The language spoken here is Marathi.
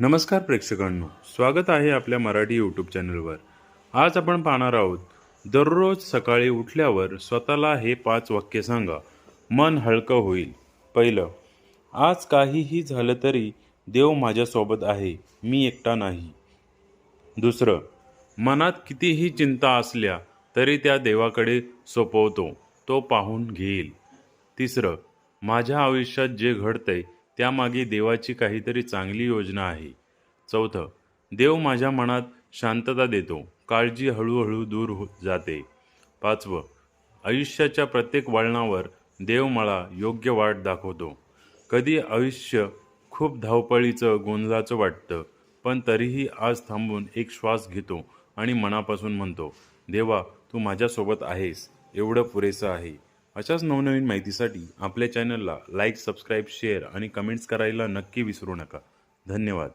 नमस्कार प्रेक्षकांनो स्वागत आहे आपल्या मराठी यूट्यूब चॅनलवर. आज आपण पाहणार आहोत दररोज सकाळी उठल्यावर स्वतःला हे पाच वाक्य सांगा मन हलकं होईल. पहिलं आज काहीही झालं तरी देव माझ्यासोबत आहे मी एकटा नाही. दुसरं मनात कितीही चिंता असल्या तरी त्या देवाकडे सोपवतो तो पाहून घेईल. तिसरं माझ्या आयुष्यात जे घडतंय त्यामागे देवाची काहीतरी चांगली योजना आहे. चौथं देव माझ्या मनात शांतता देतो. काळजी हळूहळू दूर हो जाते. पाचवं आयुष्याच्या प्रत्येक वळणावर देव मला योग्य वाट दाखवतो. कधी आयुष्य खूप धावपळीचं गोंधळाचं वाटतं पण तरीही आज थांबून एक श्वास घेतो आणि मनापासून म्हणतो देवा तू माझ्यासोबत आहेस. एवढं पुरेसं आहे. अशाच नवनवीन माहितीसाठी आपल्या चॅनलला लाईक सबस्क्राईब शेअर आणि कमेंट्स करायला नक्की विसरू नका. धन्यवाद.